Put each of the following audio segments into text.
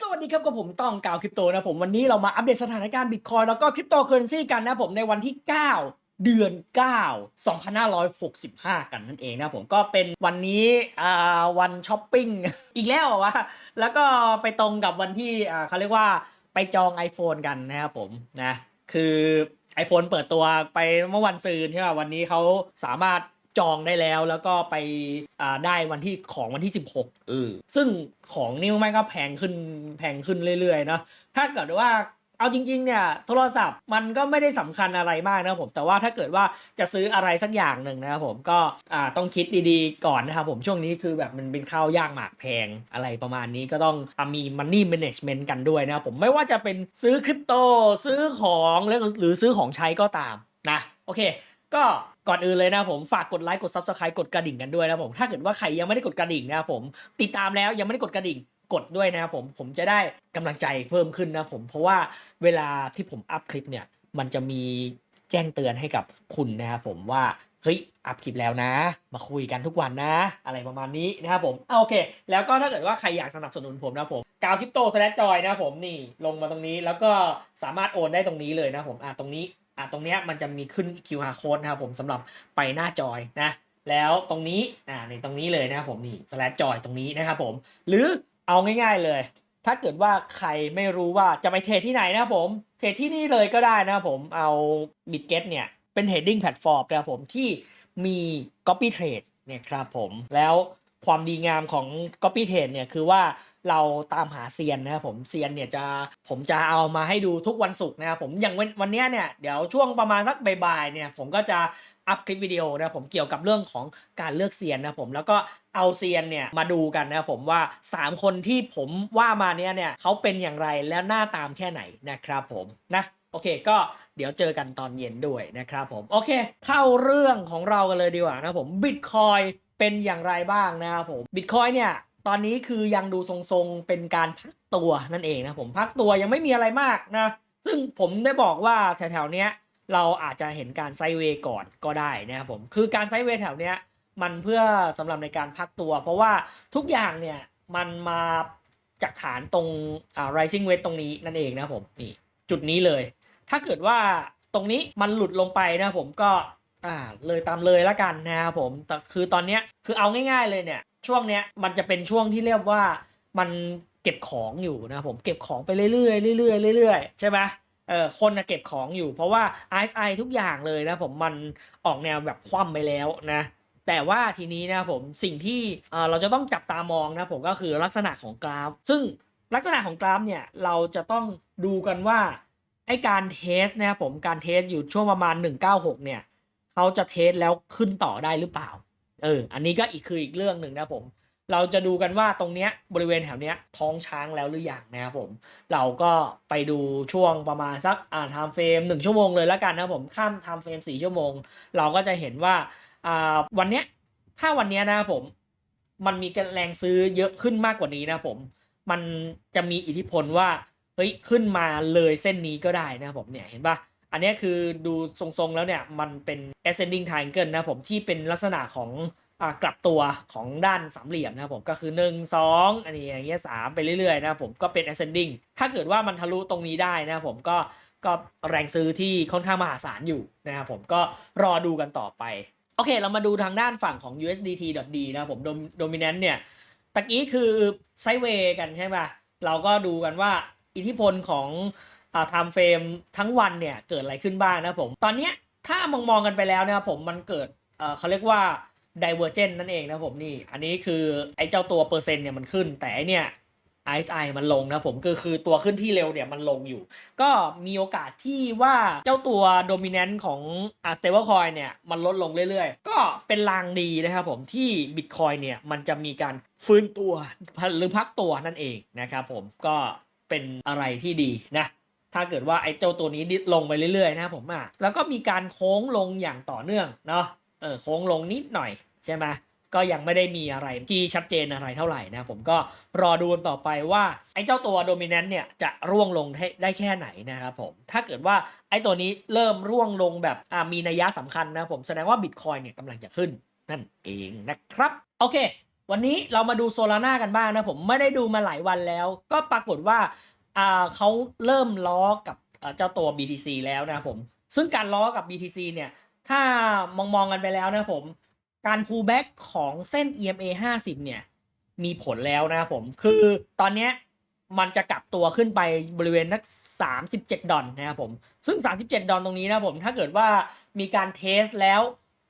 สวัสดีครับกับผมต้องกาวคริปโตนะผมวันนี้เรามาอัปเดตสถานการณ์บิตคอยแล้วก็คริปโตเคอเรนซีกันนะผมในวันที่ 9 เดือน 9 2565 กันนั่นเองนะผมก็เป็นวันนี้อ่าวันช้อปปิ้ง อีกแล้ววะแล้วก็ไปตรงกับวันที่อ่าเขาเรียกว่าไปจอง iPhone กันนะครับผมนะคือ iPhone เปิดตัวไปเมื่อวันซืนใช่ป่ะวันนี้เขาสามารถ จองได้แล้วแล้วก็ไปอ่าได้วันที่ของวันที่ 16 เออ ซึ่งของนี่มันก็แพงขึ้นแพงขึ้นเรื่อยๆเนาะถ้าเกิดว่าเอาจริงๆเนี่ยโทรศัพท์มันก็ไม่ได้สำคัญอะไรมากนะครับผมแต่ว่าถ้าเกิดว่าจะซื้ออะไรสักอย่างหนึ่งนะครับผมก็อ่าต้องคิดดีๆก่อนนะครับผมช่วงนี้คือแบบมันเป็นข้าวยากหมากแพงอะไรประมาณนี้ก็ต้องอะมี money management กันด้วยนะครับผมไม่ว่าจะเป็นซื้อคริปโตซื้อของหรือหรือซื้อของใช้ก็ตามนะโอเค ก็ ก่อนอื่นเลยนะผมฝากกดไลค์กด Subscribe กดกระดิ่งกันด้วยนะผมถ้าเกิดว่าใครยังไม่ได้กดกระดิ่งนะผมติดตามแล้วยังไม่ได้กดกระดิ่งกดด้วยนะครับผมผมจะได้กำลังใจเพิ่มขึ้นนะผมเพราะว่าเวลาที่ผมอัพคลิปเนี่ยมันจะมีแจ้งเตือนให้กับคุณนะครับผมว่าเฮ้ยอัพคลิปแล้วนะ มาคุยกันทุกวันนะ อะไรประมาณนี้นะครับผมอะโอเค แล้วก็ถ้าเกิดว่าใครอยากสนับสนุนผมนะผมกาวคริปโตสแลจอยนะผมนี่ลงมาตรงนี้แล้วก็สามารถโอนได้ตรงนี้เลยนะผมอะตรงนี้ อะตรงเนี้ยมันจะมีขึ้น QR code นะครับผมสำหรับไปหน้าจอยนะแล้วตรงนี้อ่าในตรงนี้เลยนะครับผมนี่ slash จอยตรงนี้นะครับผม หรือเอาง่าย ๆเลย ถ้าเกิดว่าใครไม่รู้ว่าจะไปเทรดที่ไหนนะครับผม เทรดที่นี่เลยก็ได้นะครับผมเอา Bitget เนี่ย เป็น trading platform นะครับผมที่มี copy trade เนี่ยครับผม แล้วความดีงามของ copy trade เนี่ยคือว่า เราตามหาเซียนนะครับผมเซียนเนี่ยจะผมจะเอามาให้ดูทุกวันศุกร์นะครับผมอย่างวันวันนี้เนี่ยเดี๋ยวช่วงประมาณสักบ่ายๆเนี่ยผมก็จะอัพคลิปวิดีโอนะผมเกี่ยวกับเรื่องของการเลือกเซียนนะผมแล้วก็เอาเซียนเนี่ยมาดูกันนะผมว่า 3 คนที่ผมว่ามาเนี้ยเนี่ยเขาเป็นอย่างไรแล้วหน้าตามแค่ไหนนะครับผมนะโอเคก็เดี๋ยวเจอกันตอนเย็นด้วยนะครับผมโอเค เข้าเรื่องของเรากันเลยดีกว่านะผมบิตคอยเป็นอย่างไรบ้างนะครับผมบิตคอยเนี่ย ตอนนี้คือยังดูทรงๆเป็นการพักตัวนั่นเองนะผมพักตัวยังไม่มีอะไรมากนะ ซึ่งผมได้บอกว่าแถวๆเนี้ยเราอาจจะเห็นการไซเวย์ก่อนก็ได้นะครับผมคือการไซเวย์แถวเนี้ยมันเพื่อสำหรับในการพักตัว เพราะว่าทุกอย่างเนี่ยมันมาจากฐานตรงอ่า rising wedge ตรงนี้นั่นเองนะผมนี่จุดนี้เลย ถ้าเกิดว่าตรงนี้มันหลุดลงไปนะผมก็ อ่าเลยตามเลยแล้วกันนะครับผมแต่คือตอนเนี้ยคือเอาง่าย ๆเลยเนี่ย ช่วงเนี้ยมันจะเป็นช่วงที่เรียกว่ามันเก็บของอยู่นะผมเก็บของไปเรื่อยๆเรื่อยๆเรื่อยๆใช่ไหมเออคนนะเก็บของอยู่ เพราะว่า RSI ทุกอย่างเลยนะผมมันออกแนวแบบคว่ำไปแล้วนะ แต่ว่าทีนี้นะผมสิ่งที่เอ่อเราจะต้องจับตามองนะผมก็คือลักษณะของกราฟ ซึ่งลักษณะของกราฟเนี่ยเราจะต้องดูกันว่าไอการเทสนะครับผมการเทสอยู่ช่วงประมาณ 196 เนี่ย เขาจะเทสแล้วขึ้นต่อได้หรือเปล่า เออ อันนี้ก็อีกคืออีกเรื่องหนึ่งนะผม เราจะดูกันว่าตรงเนี้ยบริเวณแถวเนี้ยท้องช้างแล้วหรือยังนะครับผม เราก็ไปดูช่วงประมาณสักอ่าไทม์เฟรมหนึ่งชั่วโมงเลยแล้วกันนะผมข้ามไทม์เฟรมสี่ชั่วโมง เราก็จะเห็นว่าอ่าวันเนี้ยถ้าวันเนี้ยนะครับผม มันมีแรงซื้อเยอะขึ้นมากกว่านี้นะผม มันจะมีอิทธิพลว่าเฮ้ยขึ้นมาเลยเส้นนี้ก็ได้นะครับผมเนี่ยเห็นปะ อันนี้คือดูทรงๆแล้วเนี่ย มันเป็น ascending triangle นะผมที่เป็นลักษณะของอกลับตัวของด้านสามเหลี่ยมนะครับผมก็คือ 1 2 อันนี้อย่างเงี้ยสามไปเรื่อยๆนะครับผมก็เป็น ascending ถ้าเกิดว่ามันทะลุตรงนี้ได้นะครับผมก็ก็แรงซื้อที่ค่อนข้างมหาศาลอยู่นะครับผมก็รอดูกันต่อไป โอเค เรามาดูทางด้านฝั่งของ USDT.D นะครับผม dominant เนี่ยตะกี้คือไซเวย์กันใช่ไหมเราก็ดูกันว่าอิทธิพลของ อ่า time frame ทั้งวันเนี่ยเกิดอะไรขึ้นบ้างนะผม ตอนเนี้ยถ้ามองมองกันไปแล้วนะครับผมมันเกิดเอ่อเขาเรียกว่า divergent นั่นเองนะผมนี่ อันนี้คือไอ้เจ้าตัวเปอร์เซ็นต์เนี่ยมันขึ้น แต่ไอเนี่ย RSI มันลงนะผมคือคือตัวขึ้นที่เร็วเนี่ยมันลงอยู่ ก็มีโอกาสที่ว่าเจ้าตัว dominant ของอ่า stablecoin เนี่ยมันลดลงเรื่อยๆ ก็เป็นลางดีนะครับผมที่ Bitcoin เนี่ยมันจะมีการฟื้นตัวหรือพักตัวนั่นเองนะครับผมก็เป็นอะไรที่ดีนะ ถ้าเกิดว่าไอ้เจ้าตัวนี้ดิดลงไปเรื่อยๆนะครับผมอะแล้วก็มีการโค้งลงอย่างต่อเนื่องเนาะเออโค้งลงนิดหน่อยใช่ไหมก็ยังไม่ได้มีอะไรที่ชัดเจนอะไรเท่าไหร่นะ ผมก็รอดูกันต่อไปว่า ไอ้เจ้าตัวโดมิ n น n t เนี่ยจะร่วงลงให้ได้แค่ไหนนะครับผม ถ้าเกิดว่าไอ้ตัวนี้เริ่มร่วงลงแบบอ่ามีนัยยะสำคัญนะผมแสดงว่าบิตคอยเนี่ยกำลังจะขึ้นนั่นเองนะครับ โอเค วันนี้เรามาดูโซลาร่ากันบ้างนะผมไม่ได้ดูมาหลายวันแล้ว ก็ปรากฏว่า อ่าเขาเริ่มล้อกับเจ้าตัว BTC แล้วนะผม ซึ่งการล้อกับ BTC เนี่ย ถ้ามองมองๆกันไปแล้วนะผม การ pullback ของเส้น EMA 50 เนี่ย มีผลแล้วนะผม คือตอนเนี้ยมันจะกลับตัวขึ้นไปบริเวณนัก 37 ดอลนะครับผม ซึ่ง 37 ดอลตรงนี้นะผม ถ้าเกิดว่ามีการเทสแล้ว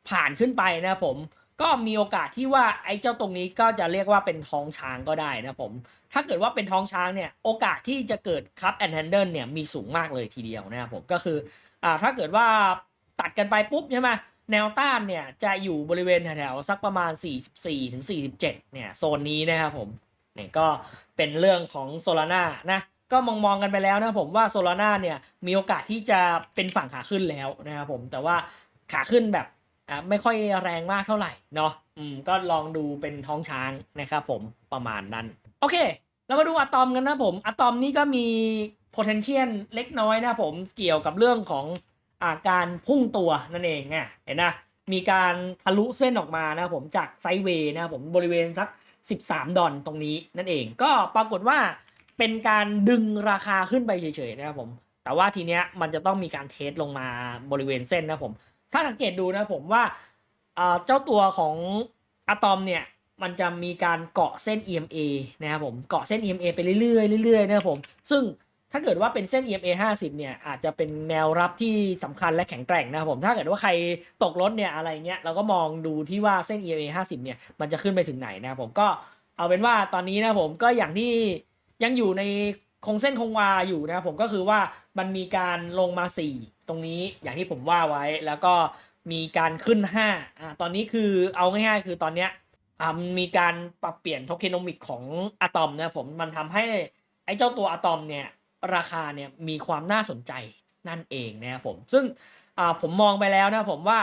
ผ่านขึ้นไปนะผม ก็มีโอกาสที่ว่าไอ้เจ้าตรงนี้ก็จะเรียกว่าเป็นท้องช้างก็ได้นะผม ถ้าเกิดว่าเป็นท้องช้างเนี่ยโอกาสที่จะเกิดคัพแอนด์แฮนเดิลเนี่ยมีสูงมากเลยทีเดียวนะครับผมก็คืออ่าถ้าเกิดว่าตัดกันไปปุ๊บใช่ไหมแนวต้านเนี่ยจะอยู่บริเวณแถวๆสักประมาณ 44ถึง47 เนี่ยโซนนี้นะครับผมเนี่ยก็เป็นเรื่องของโซลาร่านะก็มองมองๆกันไปแล้วนะผมว่าโซลาร่าเนี่ยมีโอกาสที่จะเป็นฝั่งขาขึ้นแล้วนะครับผมแต่ว่าขาขึ้นแบบ อ่าไม่ค่อยแรงมากเท่าไหร่เนาะอืมก็ลองดูเป็นท้องช้างนะครับผมประมาณนั้น โอเค เรามาดูอะตอมกันนะผมอะตอมนี่ก็มี potential เล็กน้อยนะผมเกี่ยวกับเรื่องของอาการพุ่งตัวนั่นเองอะเห็นนะมีการทะลุเส้นออกมานะผมจากไซด์เวย์นะผมบริเวณสัก 13 ดอลตรงนี้นั่นเองก็ปรากฏว่าเป็นการดึงราคาขึ้นไปเฉยๆนะครับผม แต่ว่าทีเนี้ยมันจะต้องมีการเทสลงมาบริเวณเส้นนะผม ถ้าสังเกตดูนะผมว่าเจ้าตัวของอะตอมเนี่ยมันจะมีการเกาะเส้น EMA นะครับผมเกาะเส้น EMA ไปเรื่อยๆเรื่อยๆนะครับผมซึ่งถ้าเกิดว่าเป็นเส้น EMA 50 เนี่ยอาจจะเป็นแนวรับที่สำคัญและแข็งแกร่งนะครับผมถ้าเกิดว่าใครตกรถเนี่ยอะไรเงี้ยเราก็มองดูที่ว่าเส้น EMA 50 เนี่ยมันจะขึ้นไปถึงไหนนะครับผมก็เอาเป็นว่าตอนนี้นะครับผมก็อย่างที่ยังอยู่ในคงเส้นคงวาอยู่นะครับผมก็คือว่ามันมีการลงมา 4 รงนี้อย่างที่ผมว่าไว้ แล้วก็มีการขึ้น5อ่าตอนนี้คือเอาง่ายๆ คือตอนเนี้ยอ่ามันมีการปรับเปลี่ยนโทเคโนมิกของอะตอมนะผมมันทำให้ไอ้เจ้าตัวอะตอมเนี่ยราคาเนี่ยมีความน่าสนใจนั่นเองนะครับผมซึ่งอ่าผมมองไปแล้วนะผมว่า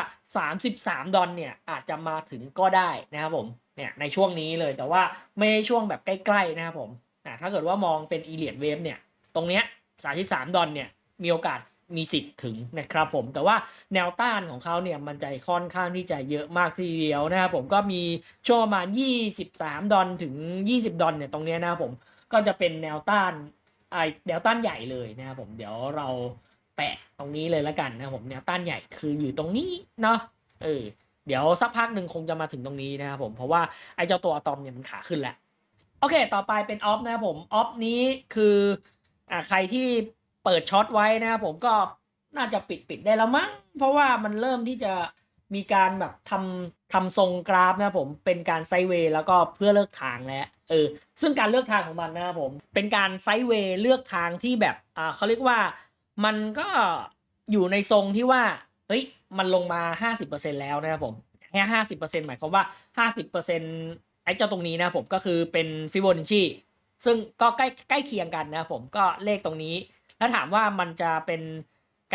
33 ดอลเนี่ยอาจจะมาถึงก็ได้นะครับผมเนี่ยในช่วงนี้เลยแต่ว่าไม่ใช่ช่วงแบบใกล้ๆนะครับผมอ่าถ้าเกิดว่ามองเป็นอีเลียดเวฟเนี่ยตรงเนี้ย 33 ดอลเนี่ยมีโอกาส มีสิทธิ์ถึงนะครับผมแต่ว่าแนวต้านของเขาเนี่ยมันจะค่อนข้างที่จะเยอะมากทีเดียวนะครับผมก็มีช่วงประมาณ 23 ดอลถึง 20 ดอลเนี่ยตรงนี้นะครับผมก็จะเป็นแนวต้านไอแนวต้านใหญ่เลยนะครับผมเดี๋ยวเราแปะตรงนี้เลยแล้วกันนะครับผมแนวต้านใหญ่คืออยู่ตรงนี้เนาะเออเดี๋ยวสักพักหนึ่งคงจะมาถึงตรงนี้นะครับผมเพราะว่าไอเจ้าตัวอะตอมเนี่ยมันขาขึ้นแล้วโอเค ต่อไปเป็นออฟนะครับผมออฟนี้คืออ่าใครที่ เปิดช็อตไว้นะครับผมก็น่าจะปิดปิดได้แล้วมั้งเพราะว่ามันเริ่มที่จะมีการแบบทำทำทรงกราฟนะครับผมเป็นการไซเวย์แล้วก็เพื่อเลือกทางแล้วเออซึ่งการเลือกทางของมันนะครับผมเป็นการไซเวย์เลือกทางที่แบบอ่าเขาเรียกว่ามันก็อยู่ในทรงที่ว่าเฮ้ยมันลงมา 50%แล้วนะครับผมแค่ห้าสิบเปอร์เซ็นต์หมายความว่าห้าสิบเปอร์เซ็นต์ไอ้เจ้าตรงนี้นะผมก็คือเป็นฟิโบนัชชีซึ่งก็ใกล้ใกล้เคียงกันนะผมก็เลขตรงนี้ แล้วถามว่ามันจะเป็น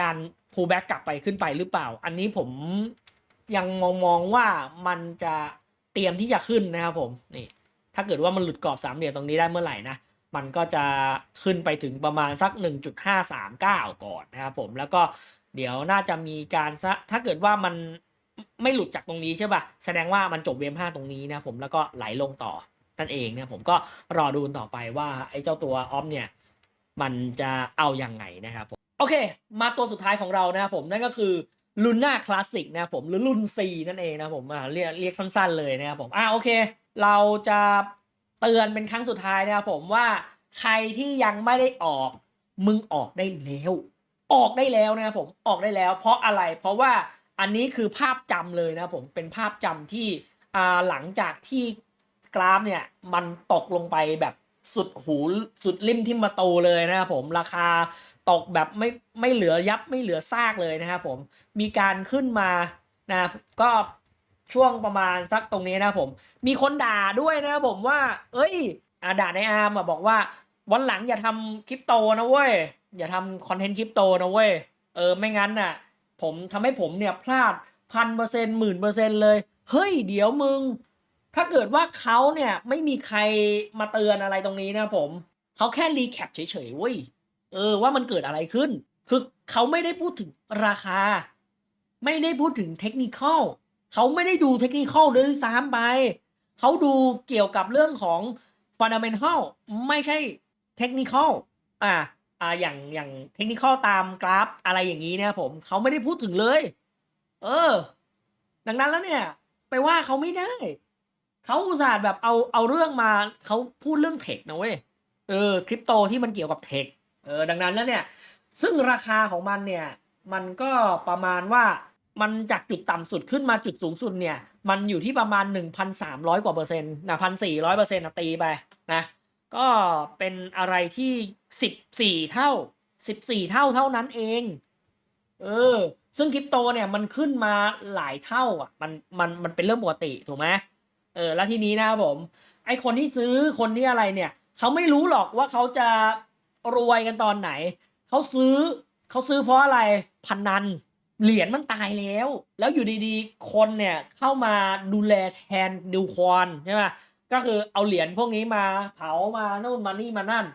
การ pull back กลับไปขึ้นไปหรือเปล่า อันนี้ผมยังมองมองว่ามันจะเตรียมที่จะขึ้นนะครับผมนี่ถ้าเกิดว่ามันหลุดกรอบสามเหลี่ยมตรงนี้ได้เมื่อไหร่นะมันก็จะขึ้นไปถึงประมาณสัก 1.539 ก่อนนะครับผมแล้วก็เดี๋ยวน่าจะมีการซะถ้าเกิดว่ามันไม่หลุดจากตรงนี้ใช่ป่ะ แสดงว่ามันจบเวฟห้าตรงนี้นะผมแล้วก็ไหลลงต่อนั่นเองเนี่ยผมก็รอดูต่อไปว่าไอ้เจ้าตัวออฟเนี่ย มันจะเอาอยัางไงนะครับผมโอเค มาตัวสุดท้ายของเรานะครับผมนั่นก็คือลุน่าคลาสสิกนะครับผมหรือรุ่น C นั่นเองนะครับผมอ่าเรียกเรียกสั้นๆเลยนะครับผมอ่าโอเค เราจะเตือนเป็นครั้งสุดท้ายนะครับผมว่าใครที่ยังไม่ได้ออก มึงออกได้แล้วออกได้แล้วนะครับผมออกได้แล้ว เพราะอะไรเพราะว่าอันนี้คือภาพจำเลยนะครับผมเป็นภาพจำที่อ่าหลังจากที่กราฟเนี่ยมันตกลงไปแบบ สุดหูสุดริมที่มาโตเลยนะครับผมราคาตกแบบไม่ไม่เหลือยับไม่เหลือซากเลยนะครับผมมีการขึ้นมานะก็ช่วงประมาณสักตรงนี้นะผม มีคนด่าด้วยนะครับผมว่า เอ้ยอาด่าในอาร์มอะบอกว่า วันหลังอย่าทำคริปโตนะเว้ย อย่าทำคอนเทนต์คริปโตนะเว้ย เออไม่งั้นน่ะ ผมทำให้ผมเนี่ยพลาดพันเปอร์เซ็นต์หมื่นเปอร์เซ็นต์เลย เฮ้ย เดี๋ยวมึง ถ้าเกิดว่าเขาเนี่ยไม่มีใครมาเตือนอะไรตรงนี้นะผม เขาแค่รีแคปเฉยๆเว้ย เออว่ามันเกิดอะไรขึ้น คือเขาไม่ได้พูดถึงราคา ไม่ได้พูดถึงเทคนิคอลเขาไม่ได้ดูเทคนิคอลด้วยซ้ำไป เขาดูเกี่ยวกับเรื่องของ fundamental ไม่ใช่ technical อ่าอ่าอย่างอย่าง technical ตามกราฟอะไรอย่างนี้นะผมเขาไม่ได้พูดถึงเลย เออ ดังนั้นแล้วเนี่ย ไปว่าเขาไม่ได้ เขาอุตส่าห์แบบเอาเอาเรื่องมาเขาพูดเรื่องเทคนะเว้ยเออคริปโตที่มันเกี่ยวกับเทคเออดังนั้นแล้วเนี่ย ซึ่งราคาของมันเนี่ย มันก็ประมาณว่ามันจากจุดต่ำสุดขึ้นมาจุดสูงสุดเนี่ย มันอยู่ที่ประมาณ 1,300 กว่าเปอร์เซ็นต์นะพันสี่ร้อยเปอร์เซ็นต์ตีไปนะ ก็เป็นอะไรที่ 14 เท่า 14 เท่าเท่านั้นเอง เออ ซึ่งคริปโตเนี่ยมันขึ้นมาหลายเท่าอะ มันมันมันเป็นเรื่องปกติถูกไหม เออแล้วทีนี้นะครับผม ไอคนที่ซื้อคนที่อะไรเนี่ยเขาไม่รู้หรอกว่าเขาจะรวยกันตอนไหนเขาซื้อเขาซื้อเพราะอะไรพันนันเหรียญมันตายแล้ว แล้วอยู่ดีๆ คนเนี่ยเข้ามาดูแลแทนดิวคอนใช่ไหมก็คือเอาเหรียญพวกนี้มาเผามาโน่นมานี่มานั่น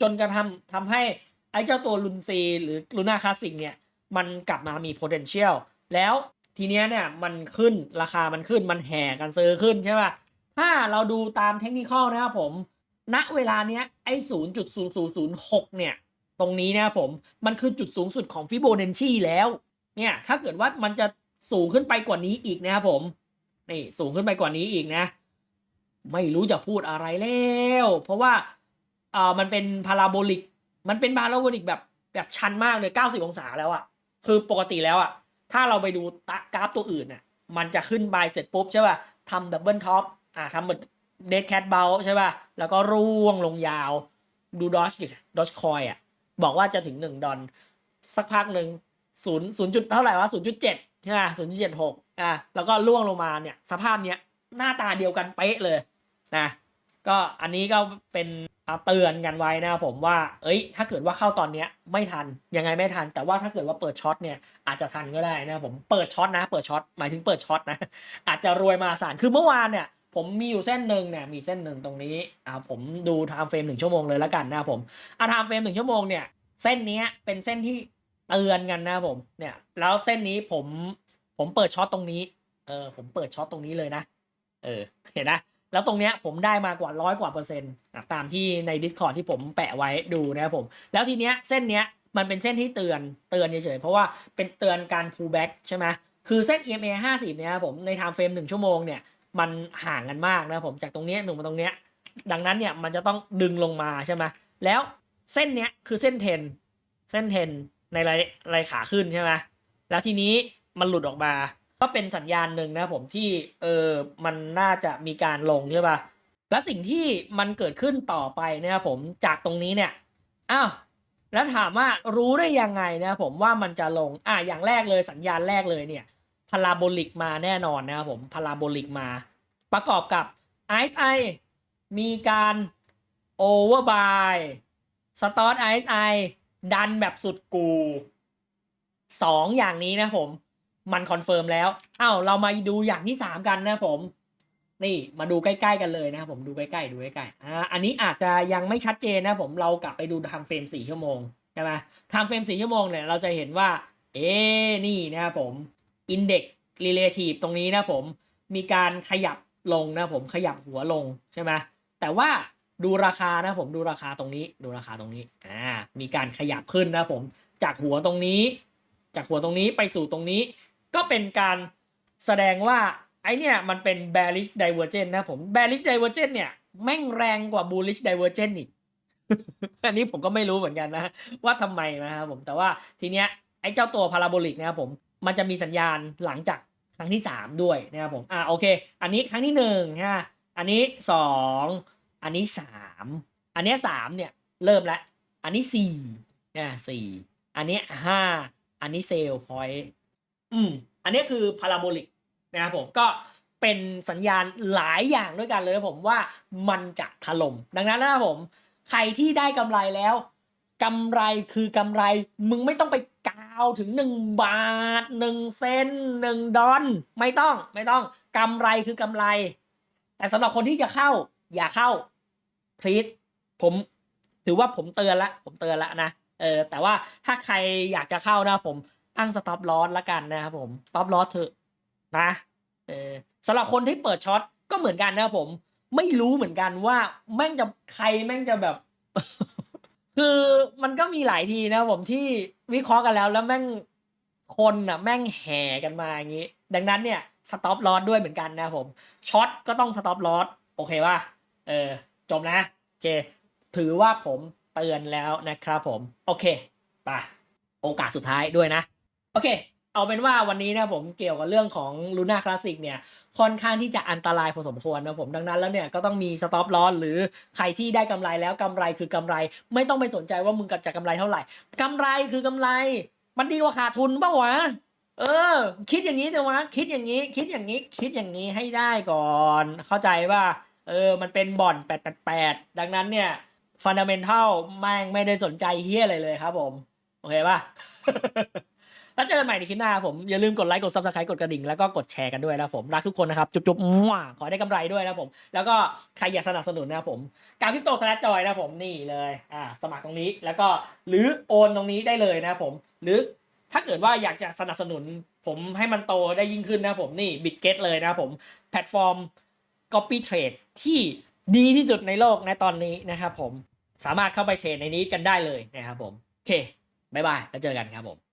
จนกระทำทำให้ไอ้เจ้าตัวลุนซีหรือลูน่าคลาสสิกเนี่ย มันกลับมามี potential แล้ว ทีเนี้ยเนี่ยมันขึ้นราคามันขึ้นมันแห่กันซื้อขึ้นใช่ป่ะถ้าเราดูตามเทคนิคนะครับผม ณเวลาเนี้ยไอ้ศูนย์จุดศูนย์ศูนย์ศูนย์หกเนี่ย ตรงนี้นะครับผมมันคือจุดสูงสุดของฟิโบนัชชีแล้วเนี่ยถ้าเกิดว่ามันจะสูงขึ้นไปกว่านี้อีกนะครับผมนี่สูงขึ้นไปกว่านี้อีกนะ ไม่รู้จะพูดอะไรแล้ว เพราะว่าเออมันเป็นพาราโบลิก มันเป็นพาราโบลิกแบบแบบชันมากเลย 90 องศาแล้วอะคือปกติแล้วอะ ถ้าเราไปดูตะกราฟตัวอื่นน่ะ มันจะขึ้นไปเสร็จปุ๊บใช่ป่ะทำดับเบิลท็อปอ่าทำเหมือนเดดแคทเบลใช่ป่ะ แล้วก็ร่วงลงยาว ดูดอชดิดอชคอยอะ บอกว่าจะถึงหนึ่งดอลสักพักหนึ่งศูนย์ศูนย์จุดเท่าไหร่วะศูนย์จุดเจ็ดใช่ไหมศูนย์จุดเจ็ดหกอะแล้วก็ล่วงลงมาเนี่ย สภาพเนี้ยหน้าตาเดียวกันเป๊ะเลยนะ ก็อันนี้ก็เป็น เตือนกันไว้นะครับผมว่า เอ้ย ถ้าเกิดว่าเข้าตอนเนี้ยไม่ทัน ยังไงไม่ทัน แต่ว่าถ้าเกิดว่าเปิดช็อตเนี่ยอาจจะทันก็ได้นะครับผม เปิดช็อตนะ เปิดช็อต หมายถึงเปิดช็อตนะ อาจจะรวยมาศาลคือเมื่อวานเนี่ยผมมีอยู่เส้นหนึ่งเนี่ยมีเส้นหนึ่งตรงนี้อ่าผมดูไทม์เฟรมหนึ่งชั่วโมงเลยแล้วกันนะครับผมอ่าไทม์เฟรมหนึ่งชั่วโมงเนี่ยเส้นเนี้ยเป็นเส้นที่เตือนกันนะครับผมเนี่ยแล้วเส้นนี้ผมผมเปิดช็อตตรงนี้เออผมเปิดช็อตตรงนี้เลยนะเออเห็นนะ แล้วตรงเนี้ยผมได้มากว่าร้อยกว่าเปอร์เซ็นต์ตามที่ใน Discord ที่ผมแปะไว้ดูนะครับผม แล้วทีเนี้ยเส้นเนี้ยมันเป็นเส้นที่เตือนเตือนเฉยๆเพราะว่าเป็นเตือนการ pull back ใช่ไหมคือเส้น EMA 50 เนี่ยครับผมใน time frame 1ชั่วโมงเนี่ยมันห่างกันมากนะครับผมจากตรงเนี้ยหนึ่งมาตรงเนี้ยดังนั้นเนี่ยมันจะต้องดึงลงมาใช่ไหมแล้วเส้นเนี้ยคือเส้น10เส้น10ในรายรายขาขึ้นใช่ไหมแล้วทีนี้มันหลุดออกมา ก็เป็นสัญญาณหนึ่งนะผมที่เออมันน่าจะมีการลงใช่ป่ะแล้วสิ่งที่มันเกิดขึ้นต่อไปนะครับผมจากตรงนี้เนี่ยอ้าวแล้วถามว่ารู้ได้ยังไงนะผมว่ามันจะลงอะอย่างแรกเลยสัญญาณแรกเลยเนี่ยพาราโบลิกมาแน่นอนนะครับผมพาราโบลิกมา ประกอบกับ RSI มีการโอเวอร์บายสตอร์ RSI ดันแบบสุดกูสองอย่างนี้นะผม มันคอนเฟิร์มแล้วอ้าวเรามาดูอย่างที่สามกันนะผม นี่มาดูใกล้ๆกันเลยนะครับผมดูใกล้ๆดูใกล้ๆอ่าอันนี้อาจจะยังไม่ชัดเจนนะผมเรากลับไปดูทม์เฟรมสี่ชั่วโมงใช่ไหมทม์เฟรมสี่ชั่วโมงเนี่ยเราจะเห็นว่า เอ๊นี่นะครับผมอินเด็กซ์รีเลทีฟตรงนี้นะผมมีการขยับลงนะผมขยับหัวลงใช่ไหมแต่ว่าดูราคานะผมดูราคาตรงนี้ดูราคาตรงนี้อ่ามีการขยับขึ้นนะผมจากหัวตรงนี้ จากหัวตรงนี้ไปสู่ตรงนี้ ก็เป็นการแสดงว่าไอเนี่ยมันเป็น bearish divergence นะผม bearish divergence เนี่ยแม่งแรงกว่า bullish divergence อีก อันนี้ผมก็ไม่รู้เหมือนกันนะ ว่าทำไมนะครับผมแต่ว่าทีเนี้ยไอเจ้าตัวพาราโบลิกนะครับผมมันจะมีสัญญาณหลังจากครั้งที่ 3 ด้วยนะครับผมอ่าโอเค อันนี้ครั้งที่1ฮะอันนี้ 2 อันนี้ 3 อันนี้3เนี่ยเริ่มแล้ว อันนี้4นะสี่อันนี้ 5 อันนี้เซลพอยต์ อืม อันนี้คือพาราโบลิกนะครับผมก็เป็นสัญญาณหลายอย่างด้วยกันเลยนะผมว่ามันจะถล่มดังนั้นนะครับผม ใครที่ได้กำไรแล้วกำไรคือกำไร มึงไม่ต้องไปกาวถึงหนึ่งบาทหนึ่งเซนหนึ่งดอลไม่ต้องไม่ต้องกำไรคือกำไร แต่สำหรับคนที่จะเข้า อย่าเข้า please ผมถือว่าผมเตือนละ ผมเตือนละนะเออแต่ว่าถ้าใครอยากจะเข้านะผม ตั้งสต็อปลอสละกันนะครับผมสต็อปลอสเถอะนะเออสำหรับคนที่เปิดช็อตก็เหมือนกันนะครับผม ไม่รู้เหมือนกันว่าแม่งจะใครแม่งจะแบบ คือมันก็มีหลายทีนะครับผมที่วิเคราะห์กันแล้วแล้วแม่งคนอะแม่งแห่กันมาอย่างนี้ ดังนั้นเนี่ยสต็อปลอสด้วยเหมือนกันนะครับผมช็อตก็ต้องสต็อปลอสโอเคป่ะเออจบนะโอเค ถือว่าผมเตือนแล้วนะครับผม โอเคไปโอกาสสุดท้ายด้วยนะ โอเค เอาเป็นว่าวันนี้นะผมเกี่ยวกับเรื่องของลูน่าคลาสสิกเนี่ยค่อนข้างที่จะอันตรายพอสมควรนะผมดังนั้นแล้วเนี่ยก็ต้องมีสต็อปลอสหรือใครที่ได้กำไรแล้วกำไรคือกำไร ไม่ต้องไปสนใจว่ามึงจะกำไรเท่าไหร่กำไรคือกำไร มันดีกว่าขาดทุนปล่าวะเออ คิดอย่างนี้เถอะวะคิดอย่างนี้ คิดอย่างนี้ คิดอย่างนี้ให้ได้ก่อน เข้าใจว่าเออ มันเป็นบ่อน888ดังนั้นเนี่ยฟันดัมเ n ทัลแม่งไม่ได้สนใจเฮี้ยอะไรเลยครับผม โอเคป่ะ อกันใหม่ในคลิปหน้าครับผม อย่าลืมกดไลค์กด subscribe กดกระดิ่งแล้วก็กดแชร์กันด้วยนะครับผมรักทุกคนนะครับ จุ๊บๆมั่วขอได้กำไรด้วยนะครับผม แล้วก็ใครอยากสนับสนุนนะครับผมกาวคริปโตสแลจอยนะผมนี่เลยอ่าสมัครตรงนี้แล้วก็หรือโอนตรงนี้ได้เลยนะครับผม หรือถ้าเกิดว่าอยากจะสนับสนุน ผมให้มันโตได้ยิ่งขึ้นนะผมนี่บิ g เกตเลยนะผมแพลตฟอร์ม Copy Trade ที่ดีที่สุดในโลกในตอนนี้นะครับผมสามารถเข้าไปเทรดในนี้กันได้เลยนะครับผม โอเค บ๊ายบาย แล้วเจอกันครับผม